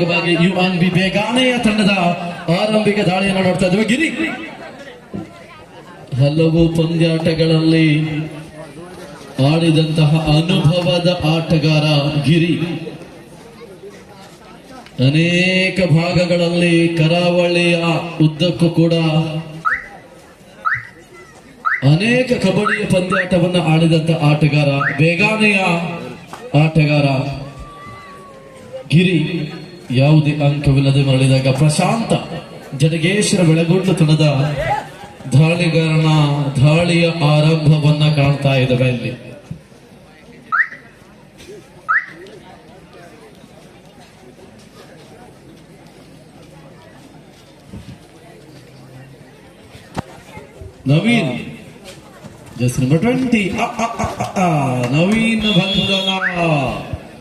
ಮೊದಲನೇದಾಗಿ you on B ಬೇಗಾನೆಯ ತಂಡದ ಆರಂಭಿಕ ದಾಳಿಯನ್ನು ನೋಡ್ತಾ ಇದ್ದೇವೆ ಗಿರಿ. ಹಲವು ಪಂದ್ಯಾಟಗಳಲ್ಲಿ ಆಡಿದಂತಹ ಅನುಭವದ ಆಟಗಾರ ಗಿರಿ. ಅನೇಕ ಭಾಗಗಳಲ್ಲಿ ಕರಾವಳಿಯ ಉದ್ದಕ್ಕೂ ಕೂಡ ಅನೇಕ ಕಬಡ್ಡಿಯ ಪಂದ್ಯಾಟವನ್ನು ಆಡಿದಂತ ಆಟಗಾರ ಬೇಗಾನೆಯ ಆಟಗಾರ ಗಿರಿ. ಯಾವುದೇ ಅಂಕವಿಲ್ಲದೆ ಮರಳಿದಾಗ ಪ್ರಶಾಂತ ಜಡಗೇಶ್ವರ ಬೆಳಗುಂಡು ತನದ ದಾಳಿಗಾರನ ದಾಳಿಯ ಆರಂಭವನ್ನ ಕಾಣ್ತಾ ಇದ್ದಾವೆ ಇಲ್ಲಿ Naveen just number twenty Naveen ಬಂಧನ.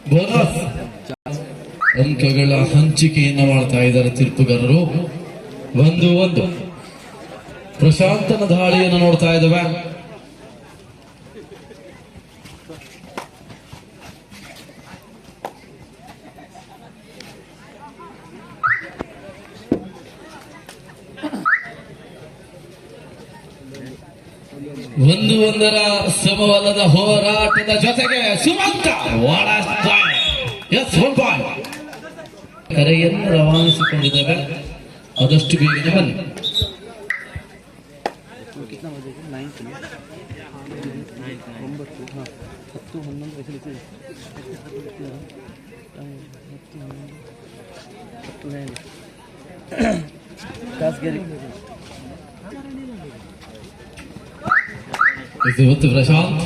ಬೋನಸ್ ಅಂಕಗಳ ಹಂಚಿಕೆಯನ್ನು ಮಾಡ್ತಾ ಇದ್ದಾರೆ ತೀರ್ಪುಗಾರರು. ಒಂದು ಒಂದು. ಪ್ರಶಾಂತನ ದಾಳಿಯನ್ನು ನೋಡ್ತಾ ಇದ್ದಾವೆ. ಒಂದು, ಒಂದರ ಸಮವಲ್ಲದ ಹೋರಾಟದ ಜೊತೆಗೆ ಸುಮಂತ ಎಸ್ ಒನ್ ಪಾಯಿಂಟ್ ಕರೆಯನ್ನು ರವಾನಿಸಿಕೊಂಡಿದ್ದೇವೆ ಆದಷ್ಟು ಬೇಗನೆ ಬನ್ನಿ ಹತ್ತು ಹನ್ನೊಂದು ಫೆಸಿಲಿಟಿ ಹತ್ತು ಹನ್ನೊಂದು ಹತ್ತು ಹನ್ನೊಂದು ಕಾಸ್ಗೆರಿ ಇವತ್ತು ಪ್ರಶಾಂತ್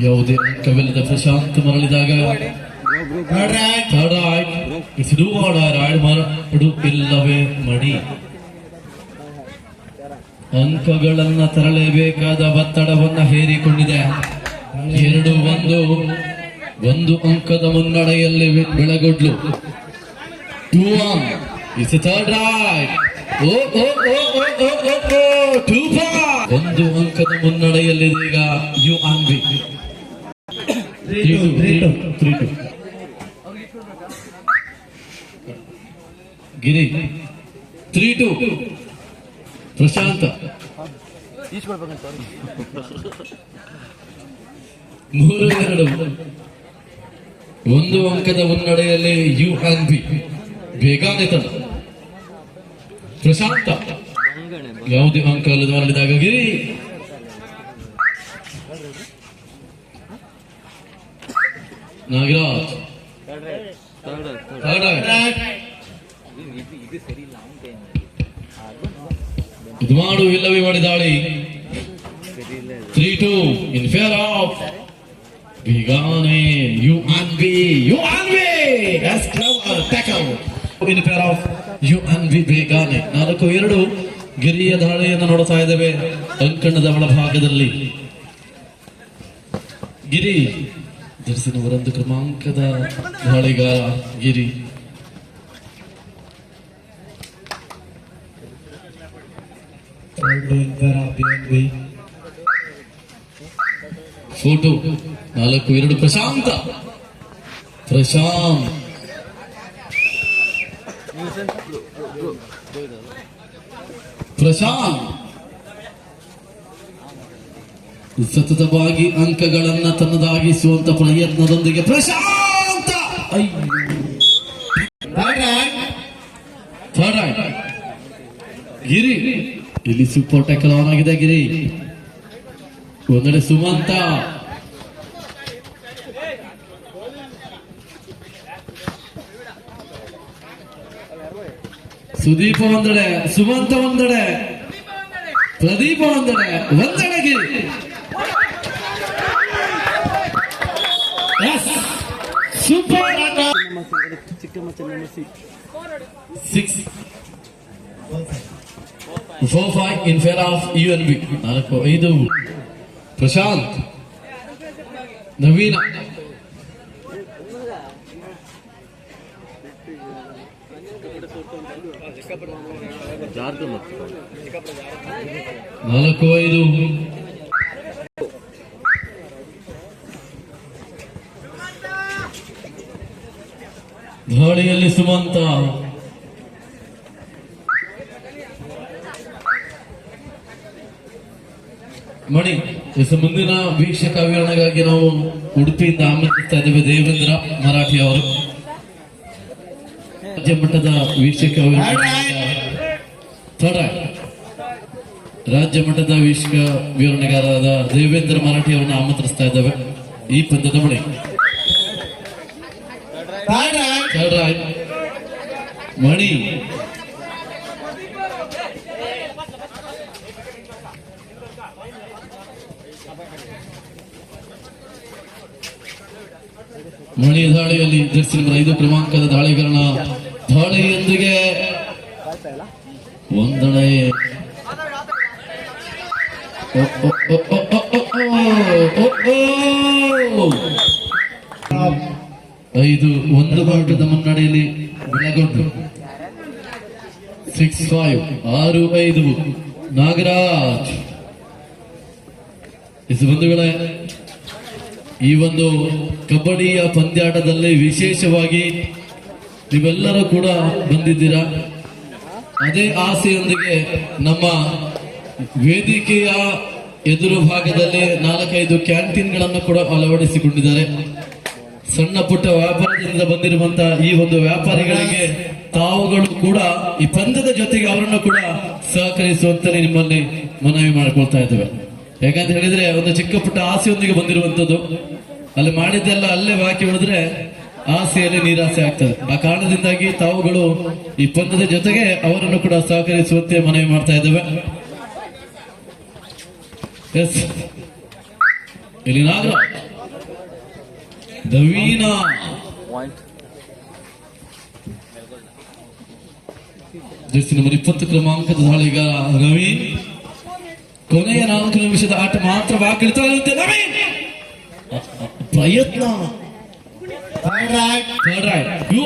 ಯಾವುದೇ ಅಂಕವಿಲ್ಲದ ಪ್ರಶಾಂತ್ ಮರಳಿದಾಗ ಇಲ್ಲವೇ ಮಡಿ ಅಂಕಗಳನ್ನ ತರಲೇಬೇಕಾದ ಒತ್ತಡವನ್ನ ಹೇರಿಕೊಂಡಿದೆ ಎರಡು ಒಂದು ಒಂದು ಅಂಕದ ಮುನ್ನಡೆಯಲ್ಲಿ ಬೆಳಗೊಡ್ಲು ಟೂ ಇಸ್ ರೈಟ್ ಒಂದು ಅಂಕದ ಮುನ್ನಡೆಯಲ್ಲಿದೆ ಈಗ U N B three two Giri. Three two Prashanth. ಮೂರು ಎರಡು ಒಂದು ಅಂಕದ ಮುನ್ನಡೆಯಲ್ಲಿ ಯು ಹ್ಯಾನ್ ಬಿ. ಬೇಗನೆ ತಂಡ ಪ್ರಶಾಂತ. ಯಾವುದೇ ಅಂಕ ಅಲ್ಲದ ಮಾಡಿದಾಗ ಗಿರಿ. ನಾಗರಾಜ್. ಇದು ಮಾಡು ಇಲ್ಲವೇ ಮಾಡಿ ದಾಳಿ. Three two in favour of ಬಿಗಾನೆ U N B U N B in favour of U N B ಬೇಗಾನೆ ನಾಲ್ಕು ಎರಡು ಗಿರಿಯ ದಾಳಿಯನ್ನು ನೋಡ್ತಾ ಇದ್ದೇವೆ. ಅಂಕಣದ ಒಳಭಾಗದಲ್ಲಿ. ಗಿರಿ ಧರಿಸಿನವರೊಂದು ಕ್ರಮಾಂಕದ ದಾಳಿಗಾರ ಗಿರಿ. ಫೋಟೋ ನಾಲ್ಕು ಎರಡು ಪ್ರಶಾಂತ. ಪ್ರಶಾಂತ್. ಪ್ರಶಾಂತ್. ಸತತವಾಗಿ ಅಂಕಗಳನ್ನ ತನ್ನದಾಗಿಸುವಂತ ಪ್ರಯತ್ನದೊಂದಿಗೆ ಪ್ರಶಾಂತ. right. ಗಿರಿ. ಇಲ್ಲಿ ಸೂಪರ್ ಟ್ಯಾಕಲ್ ಆನ್ ಆಗಿದೆ ಗಿರಿ. ಒಂದೆಡೆ ಸುಮಂತ. ಸುದೀಪ ಒಂದೆಡೆ ಸುಮಂತ ಒಂದೆಡೆ ಪ್ರದೀಪ ಒಂದೆಡೆ ಒಂದೆಡೆ Giri. Super six four five in favour of U N B ನಾಲ್ಕು ಐದು ಪ್ರಶಾಂತ್ ನವೀನ ನಾಲ್ಕು ಐದು ದಾಳಿಯಲ್ಲಿ ಸುಮಂತ ಮಣಿ ಎಸ್ ಮುಂದಿನ ವೀಕ್ಷಕ ವಿವರಣೆಗಾಗಿ ನಾವು ಉಡುಪಿಯಿಂದ ಆಮಂತ್ರಿಸ್ತಾ ಇದ್ದೇವೆ ದೇವೇಂದ್ರ ಮರಾಠಿ ಅವರು. ರಾಜ್ಯ ಮಟ್ಟದ ವೀಕ್ಷಕ ರಾಜ್ಯ ಮಟ್ಟದ ವೀಕ್ಷಕ ವಿವರಣೆಗಾರರಾದ ದೇವೇಂದ್ರ ಮರಾಠಿ ಅವರನ್ನು ಆಮಂತ್ರಿಸ್ತಾ ಇದ್ದೇವೆ. ಈ ಪಂದ್ಯದ ಮಣಿ ಮಣಿ. ಮಣಿ ದಾಳಿಯಲ್ಲಿ ನಂಬರ್ ಐದು ಕ್ರಮಾಂಕದ ದಾಳಿಗಳನ್ನ ದಾಳಿಯೊಂದಿಗೆ ಒಂದಣೆ. ಐದು ಒಂದು ಬಾಟದ ಮುನ್ನಡೆಯಲ್ಲಿ ಬೆಳಗೊಂಡು ಸಿಕ್ಸ್ ಫೈವ್ ಆರು ಐದು, ನಾಗರಾಜ್ ಇದು ಬಂಧುಗಳೇ ಈ ಒಂದು ಕಬಡ್ಡಿಯ ಪಂದ್ಯಾಟದಲ್ಲಿ ವಿಶೇಷವಾಗಿ ನೀವೆಲ್ಲರೂ ಕೂಡ ಬಂದಿದ್ದೀರಾ? ಅದೇ ಆಸೆಯೊಂದಿಗೆ ನಮ್ಮ ವೇದಿಕೆಯ ಎದುರು ಭಾಗದಲ್ಲಿ ನಾಲ್ಕೈದು ಕ್ಯಾಂಟೀನ್ಗಳನ್ನು ಕೂಡ ಅಳವಡಿಸಿಕೊಂಡಿದ್ದಾರೆ. ಸಣ್ಣ ಪುಟ್ಟ ವ್ಯಾಪಾರದಿಂದ ಬಂದಿರುವಂತಹ ಈ ಒಂದು ವ್ಯಾಪಾರಿಗಳಿಗೆ ತಾವುಗಳು ಕೂಡ ಈ ಪಂದ್ಯದ ಜೊತೆಗೆ ಅವರನ್ನು ಕೂಡ ಸಹಕರಿಸುವಂತಲೇ ನಿಮ್ಮಲ್ಲಿ ಮನವಿ ಮಾಡಿಕೊಳ್ತಾ ಇದ್ದೇವೆ. ಯಾಕಂತ ಹೇಳಿದ್ರೆ ಒಂದು ಚಿಕ್ಕ ಪುಟ್ಟ ಆಸೆಯೊಂದಿಗೆ ಬಂದಿರುವಂತದ್ದು ಅಲ್ಲಿ ಮಾಡಿದ್ದೆಲ್ಲ ಅಲ್ಲೇ ಬಾಕಿ ಉಳಿದ್ರೆ ಆಸೆಯಲ್ಲಿ ನಿರಾಸೆ ಆಗ್ತದೆ. ಆ ಕಾರಣದಿಂದಾಗಿ ತಾವುಗಳು ಈ ಪಂದ್ಯದ ಜೊತೆಗೆ ಅವರನ್ನು ಕೂಡ ಸಹಕರಿಸುವಂತೆ ಮನವಿ ಮಾಡ್ತಾ ಇದ್ದೇವೆ. ಎಸ್ ಇಲ್ಲಿ ನಾಗರ ದವೀನಾ ನಂಬರ್ ಇಪ್ಪತ್ತು ಕ್ರಮಾಂಕದ ದಾಳಿಗಾರ ನವೀನ್ ಕೊನೆಯ ನಾಲ್ಕು ನಿಮಿಷದ ಆಟ ಮಾತ್ರ ಬಾಕಿ ಇರುತ್ತೆ ನವೀನ್! ಪ್ರಯತ್ನ. ಯು.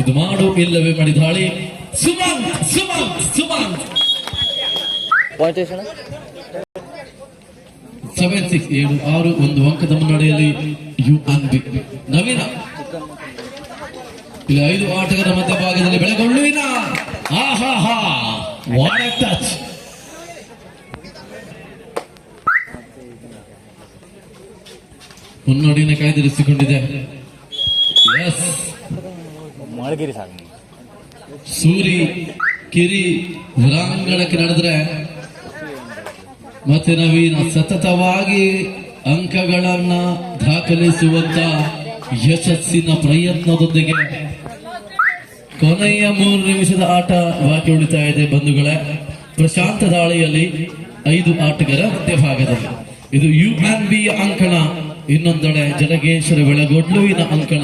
ಇದು ಮಾಡು, ಇಲ್ಲವೇ ಮಾಡಿದಾಳೆ ಸುಮಂತ್ ಸುಮಂತ್ ಸುಮಂತ್. ಸೆವೆನ್ ಸಿಕ್ಸ್ ಏಳು, ಆರು, ಒಂದು ಅಂಕದ ಮುನ್ನಡೆಯಲ್ಲಿ ಯು ಅನ್ ಬಿ ನವೀನ. ಇಲ್ಲಿ ಐದು ಆಟಗಾರ ಮಧ್ಯಭಾಗದಲ್ಲಿ ಬೆಳಗೊಳ್ಳುವಿನ. ಆಹಾ ಹಾ ವಾಟ್ ಟಚ್ ಮುನ್ನಡೆಯನ್ನು ಕಾಯ್ದಿರಿಸಿಕೊಂಡಿದೆ. ಸೂರಿ ಕಿರಿ ಹೊರಾಂಗಣಕ್ಕೆ ನಡೆದ್ರೆ ಮತ್ತೆ ನವೀನ ಸತತವಾಗಿ ಅಂಕಗಳನ್ನ ದಾಖಲಿಸುವಂತ ಯಶಸ್ಸಿನ ಪ್ರಯತ್ನದೊಂದಿಗೆ ಕೊನೆಯ ಮೂರು ನಿಮಿಷದ ಆಟ ಬಾಕಿ ಉಳಿತಾ ಇದೆ ಬಂಧುಗಳೇ. ಪ್ರಶಾಂತ ದಾಳಿಯಲ್ಲಿ ಐದು ಆಟಗಾರ ಮಧ್ಯಭಾಗದಲ್ಲಿ. ಇದು ಯು ಎನ್ ಬಿ ಅಂಕಣ. ಇನ್ನೊಂದೆಡೆ ಜಲಗೇಶ್ವರ ಬೆಳಗೊಡ್ಲುವಿನ ಅಂಕಣ.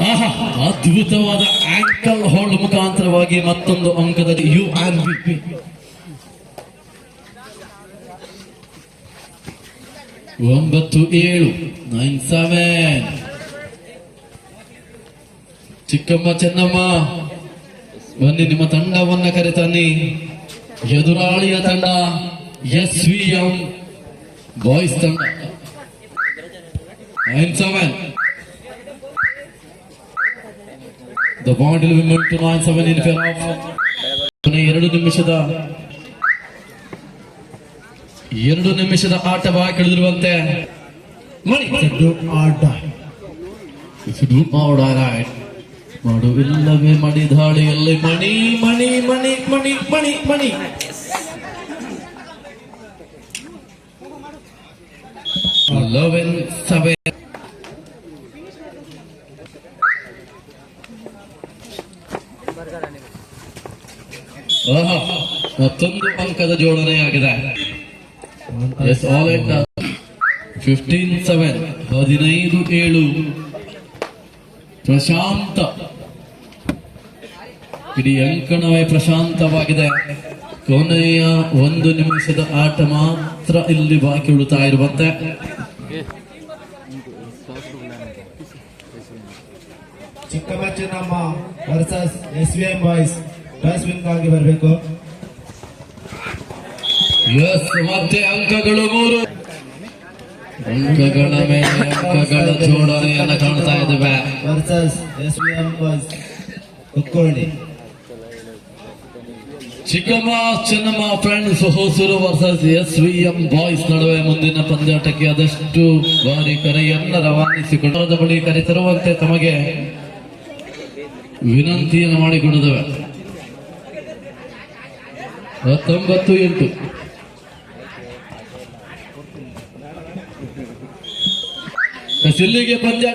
ಆಹಾ, ಅದ್ಭುತವಾದ ಆಂಕಲ್ ಹೋಲ್ಡ್ ಮುಖಾಂತರವಾಗಿ ಮತ್ತೊಂದು ಅಂಕದಲ್ಲಿ ಯು ಆರ್ ಬಿ ಒಂಬತ್ತು, ಏಳು, ನೈನ್, ಸೆವೆನ್. ಚಿಕ್ಕಮ್ಮ, ಚೆನ್ನಮ್ಮ, ಬನ್ನಿ ನಿಮ್ಮ ತಂಡವನ್ನ ಕರೆತನ್ನಿ. ಎದುರಾಳಿಯ ತಂಡ ಎಸ್ ವಿ ಎಂ ಬಾಯ್ಸ್ ತಂಡ ನೈನ್ ಸೆವೆನ್ ದ bond two nine seven in favour of ಎರಡು ನಿಮಿಷದ ಎರಡು ನಿಮಿಷದ ಆಟ ಬಾಕಿ ಉಳಿದಿರುವಂತೆ ಮಣಿ ಇದು ಮಾಡಾರಾಯ್ಟ್ ಮಾಡು, ಇಲ್ಲವೇ ಮಣಿ ಮಣಿ ಮಣಿ ಮಣಿ ಮಣಿ ಮಣಿ ಲೆವೆನ್ ಸೆವೆನ್ ಮತ್ತೊಂದು ಅಂಕದ ಆಲ್ ಎಟ್ ಫಿಫ್ಟೀನ್ ಸೆವೆನ್ ಹದಿನೈದು, ಏಳು. ಪ್ರಶಾಂತ. ಇಡೀ ಅಂಕಣವೇ ಪ್ರಶಾಂತವಾಗಿದೆ. ಕೊನೆಯ ಒಂದು ನಿಮಿಷದ ಆಟ ಮಾತ್ರ ಇಲ್ಲಿ ಬಾಕಿ ಉಳಿತಾ ಇರುವಂತೆ. ಚಿಕ್ಕ ನಮ್ಮ versus S V M boys toss win ಆಗಿ ಬರಬೇಕು. ಮತ್ತೆ ಅಂಕಗಳು ಮೂರು. ಅಂಕಗಳ ಮೇಲೆ ಅಂಕಗಳ ಜೋಡಣೆಯನ್ನು ಕಾಣ್ತಾ ಇದ್ದೇವೆ Chikkamma Chennamma friends Hosur versus S V M boys ನಡುವೆ ಮುಂದಿನ ಪಂದ್ಯಾಟಕ್ಕೆ ಆದಷ್ಟು ಬಾರಿ ಕರೆಯನ್ನು ರವಾನಿಸಿಕೊಂಡು ಬಳಿ ಕರೆತರುವಂತೆ ತಮಗೆ ವಿನಂತಿಯನ್ನು ಮಾಡಿಕೊಂಡಿದ್ದೇವೆ ಹತ್ತೊಂಬತ್ತು ಎಂಟು. ಇಲ್ಲಿಗೆ ಪಂದ್ಯ